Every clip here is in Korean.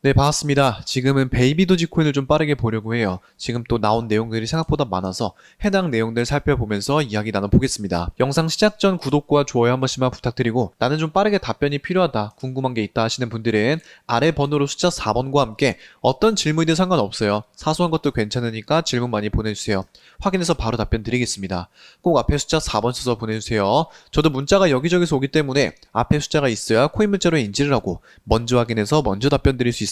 네, 반갑습니다. 지금은 베이비 도지코인을 좀 빠르게 보려고 해요. 지금 또 나온 내용들이 생각보다 많아서 해당 내용들 살펴보면서 이야기 나눠보겠습니다. 영상 시작 전 구독과 좋아요 한 번씩만 부탁드리고 나는 좀 빠르게 답변이 필요하다, 궁금한 게 있다 하시는 분들은 아래 번호로 숫자 4번과 함께 어떤 질문이든 상관없어요. 사소한 것도 괜찮으니까 질문 많이 보내주세요. 확인해서 바로 답변 드리겠습니다. 꼭 앞에 숫자 4번 써서 보내주세요. 저도 문자가 여기저기서 오기 때문에 앞에 숫자가 있어야 코인 문자로 인지를 하고 먼저 확인해서 먼저 답변 드릴 수 있습니다.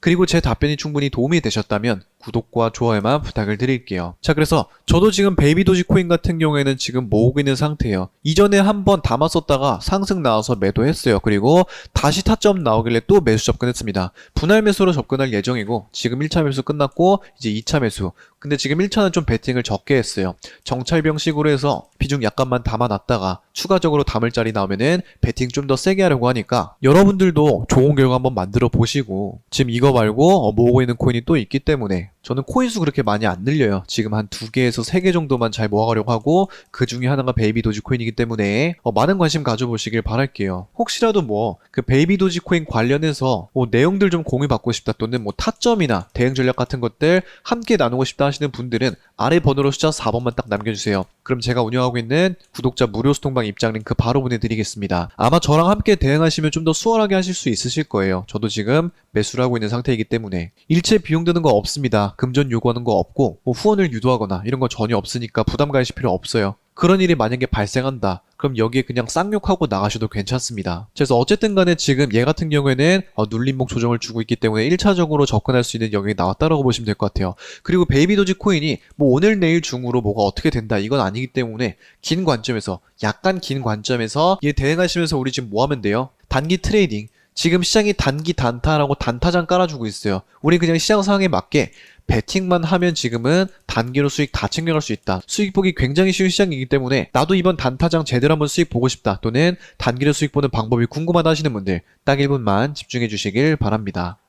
그리고 제 답변이 충분히 도움이 되셨다면 구독과 좋아요만 부탁을 드릴게요. 자, 그래서 저도 지금 베이비 도지코인 같은 경우에는 지금 모으고 있는 상태예요. 이전에 한번 담았었다가 상승 나와서 매도했어요. 그리고 다시 타점 나오길래 또 매수 접근했습니다. 분할 매수로 접근할 예정이고 지금 1차 매수 끝났고 이제 2차 매수. 근데 지금 1차는 좀 베팅을 적게 했어요. 정찰병식으로 해서 비중 약간만 담아놨다가 추가적으로 담을 자리 나오면은 베팅 좀 더 세게 하려고 하니까 여러분들도 좋은 결과 한번 만들어 보시고 지금 이거 말고 어, 모으고 있는 코인이 또 있기 때문에 저는 코인 수 그렇게 많이 안 늘려요. 지금 한 두 개에서 세 개 정도만 잘 모아가려고 하고 그 중에 하나가 베이비 도지코인이기 때문에 어, 많은 관심 가져보시길 바랄게요. 혹시라도 뭐 그 베이비 도지코인 관련해서 뭐 내용들 좀 공유 받고 싶다 또는 뭐 타점이나 대응 전략 같은 것들 함께 나누고 싶다 하시는 분들은 아래 번호로 숫자 4번만 딱 남겨주세요. 그럼 제가 운영하고 있는 구독자 무료 소통방 입장 링크 바로 보내드리겠습니다. 아마 저랑 함께 대응하시면 좀 더 수월하게 하실 수 있으실 거예요. 저도 지금 매수를 하고 있는 상태이기 때문에 일체 비용 드는 거 없습니다. 금전 요구하는 거 없고 뭐 후원을 유도하거나 이런 거 전혀 없으니까 부담 가실 필요 없어요. 그런 일이 만약에 발생한다. 그럼 여기에 그냥 쌍욕하고 나가셔도 괜찮습니다. 그래서 어쨌든 간에 지금 얘 같은 경우에는 어, 눌림목 조정을 주고 있기 때문에 1차적으로 접근할 수 있는 영역이 나왔다라고 보시면 될 것 같아요. 그리고 베이비 도지 코인이 뭐 오늘 내일 중으로 뭐가 어떻게 된다 이건 아니기 때문에 긴 관점에서 약간 긴 관점에서 얘 대응하시면서 우리 지금 뭐 하면 돼요? 단기 트레이딩 지금 시장이 단기 단타라고 단타장 깔아주고 있어요. 우리 그냥 시장 상황에 맞게 베팅만 하면 지금은 단기로 수익 다 챙겨갈 수 있다. 수익 보기 굉장히 쉬운 시장이기 때문에 나도 이번 단타장 제대로 한번 수익 보고 싶다. 또는 단기로 수익 보는 방법이 궁금하다 하시는 분들 딱 1분만 집중해 주시길 바랍니다.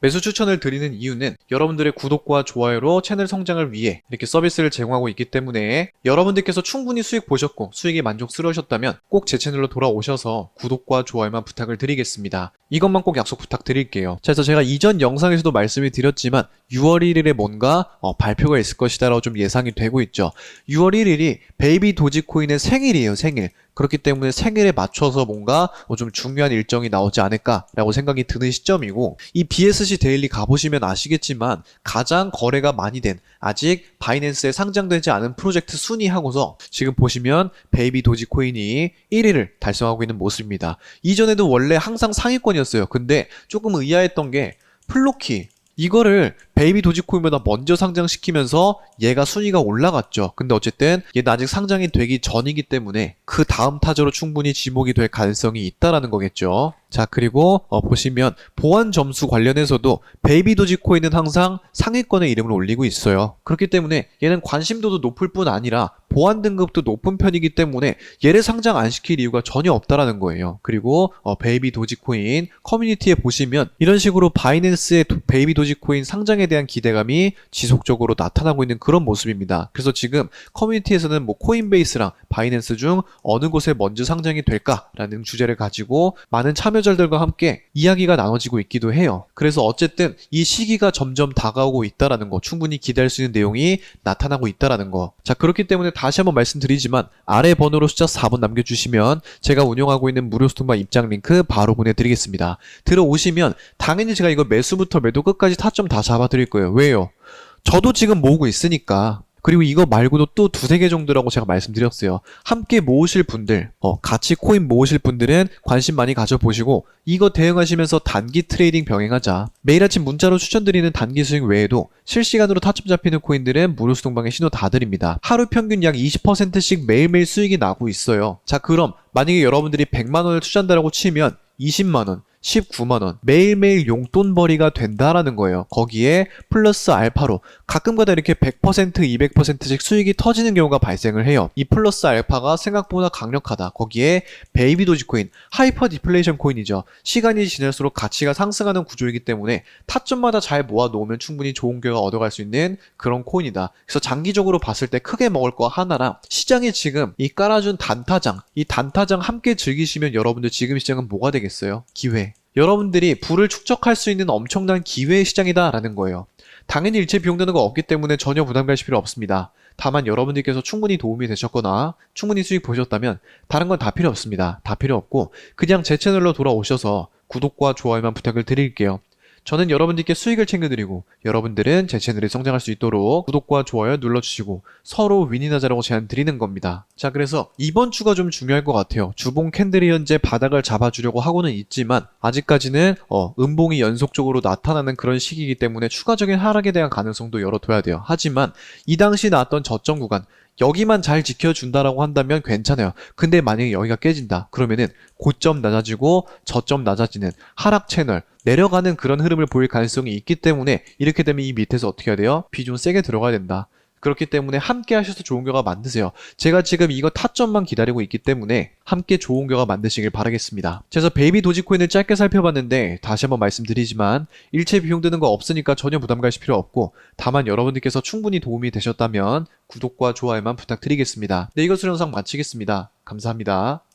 매수 추천을 드리는 이유는 여러분들의 구독과 좋아요로 채널 성장을 위해 이렇게 서비스를 제공하고 있기 때문에 여러분들께서 충분히 수익 보셨고 수익이 만족스러우셨다면 꼭 제 채널로 돌아오셔서 구독과 좋아요만 부탁을 드리겠습니다. 이것만 꼭 약속 부탁드릴게요. 자, 그래서 제가 이전 영상에서도 말씀을 드렸지만 6월 1일에 뭔가 어, 발표가 있을 것이다라고 좀 예상이 되고 있죠. 6월 1일이 베이비 도지코인의 생일이에요, 생일. 그렇기 때문에 생일에 맞춰서 뭔가 어, 좀 중요한 일정이 나오지 않을까라고 생각이 드는 시점이고 이 BSC 데일리 가보시면 아시겠지만 가장 거래가 많이 된 아직 바이낸스에 상장되지 않은 프로젝트 순위 하고서 지금 보시면 베이비 도지코인이 1위를 달성하고 있는 모습입니다. 이전에도 원래 항상 상위권이었어요. 근데 조금 의아했던 게 플로키 이거를 베이비 도지코인보다 먼저 상장시키면서 얘가 순위가 올라갔죠. 근데 어쨌든 얘는 아직 상장이 되기 전이기 때문에 그 다음 타자로 충분히 지목이 될 가능성이 있다라는 거겠죠. 자, 그리고 어, 보시면 보안 점수 관련해서도 베이비 도지코인은 항상 상위권에 이름을 올리고 있어요. 그렇기 때문에 얘는 관심도도 높을 뿐 아니라 보안 등급도 높은 편이기 때문에 얘를 상장 안 시킬 이유가 전혀 없다라는 거예요. 그리고 어, 베이비 도지코인 커뮤니티에 보시면 이런 식으로 바이낸스의 도- 베이비 도지코인 상장에 대한 기대감이 지속적으로 나타나고 있는 그런 모습입니다. 그래서 지금 커뮤니티에서는 뭐 코인베이스랑 바이낸스 중 어느 곳에 먼저 상장이 될까라는 주제를 가지고 많은 참여자들과 함께 이야기가 나눠지고 있기도 해요. 그래서 어쨌든 이 시기가 점점 다가오고 있다라는 거, 충분히 기대할 수 있는 내용이 나타나고 있다라는 거. 자, 그렇기 때문에 다시 한번 말씀드리지만 아래 번호로 숫자 4번 남겨주시면 제가 운영하고 있는 무료 스토마 입장 링크 바로 보내드리겠습니다. 들어오시면 당연히 제가 이거 매수부터 매도 끝까지 타점 다 잡아드릴 거예요. 왜요? 저도 지금 모으고 있으니까. 그리고 이거 말고도 또 두세 개 정도라고 제가 말씀드렸어요. 함께 모으실 분들, 어, 같이 코인 모으실 분들은 관심 많이 가져보시고 이거 대응하시면서 단기 트레이딩 병행하자. 매일 아침 문자로 추천드리는 단기 수익 외에도 실시간으로 타점 잡히는 코인들은 무료 수동방에 신호 다 드립니다. 하루 평균 약 20%씩 매일매일 수익이 나고 있어요. 자, 그럼 만약에 여러분들이 100만 원을 투자한다라고 치면 20만 원, 19만원, 매일매일 용돈벌이가 된다라는 거예요. 거기에 플러스 알파로 가끔가다 이렇게 100%, 200%씩 수익이 터지는 경우가 발생을 해요. 이 플러스 알파가 생각보다 강력하다. 거기에 베이비 도지코인, 하이퍼 디플레이션 코인이죠. 시간이 지날수록 가치가 상승하는 구조이기 때문에 타점마다 잘 모아 놓으면 충분히 좋은 결과 얻어갈 수 있는 그런 코인이다. 그래서 장기적으로 봤을 때 크게 먹을 거 하나랑 시장에 지금 이 깔아준 단타장, 이 단타장 함께 즐기시면 여러분들 지금 시장은 뭐가 되겠어요? 기회. 여러분들이 부를 축적할 수 있는 엄청난 기회의 시장이다라는 거예요. 당연히 일체 비용 드는 거 없기 때문에 전혀 부담 가실 필요 없습니다. 다만 여러분들께서 충분히 도움이 되셨거나 충분히 수익 보셨다면 다른 건 다 필요 없습니다. 다 필요 없고 그냥 제 채널로 돌아오셔서 구독과 좋아요만 부탁을 드릴게요. 저는 여러분들께 수익을 챙겨드리고 여러분들은 제 채널이 성장할 수 있도록 구독과 좋아요 눌러주시고 서로 윈윈하자라고 제안 드리는 겁니다. 자 그래서 이번 주가 좀 중요할 것 같아요. 주봉 캔들이 현재 바닥을 잡아주려고 하고는 있지만 아직까지는 어, 음봉이 연속적으로 나타나는 그런 시기이기 때문에 추가적인 하락에 대한 가능성도 열어둬야 돼요. 하지만 이 당시 나왔던 저점 구간 여기만 잘 지켜준다라고 한다면 괜찮아요. 근데 만약에 여기가 깨진다. 그러면은 고점 낮아지고 저점 낮아지는 하락 채널 내려가는 그런 흐름을 보일 가능성이 있기 때문에 이렇게 되면 이 밑에서 어떻게 해야 돼요? 비좀 세게 들어가야 된다. 그렇기 때문에 함께 하셔서 좋은 결과 만드세요. 제가 지금 이거 타점만 기다리고 있기 때문에 함께 좋은 결과 만드시길 바라겠습니다. 그래서 베이비 도지코인을 짧게 살펴봤는데 다시 한번 말씀드리지만 일체 비용 드는 거 없으니까 전혀 부담 가실 필요 없고 다만 여러분들께서 충분히 도움이 되셨다면 구독과 좋아요만 부탁드리겠습니다. 네, 이것으로 영상 마치겠습니다. 감사합니다.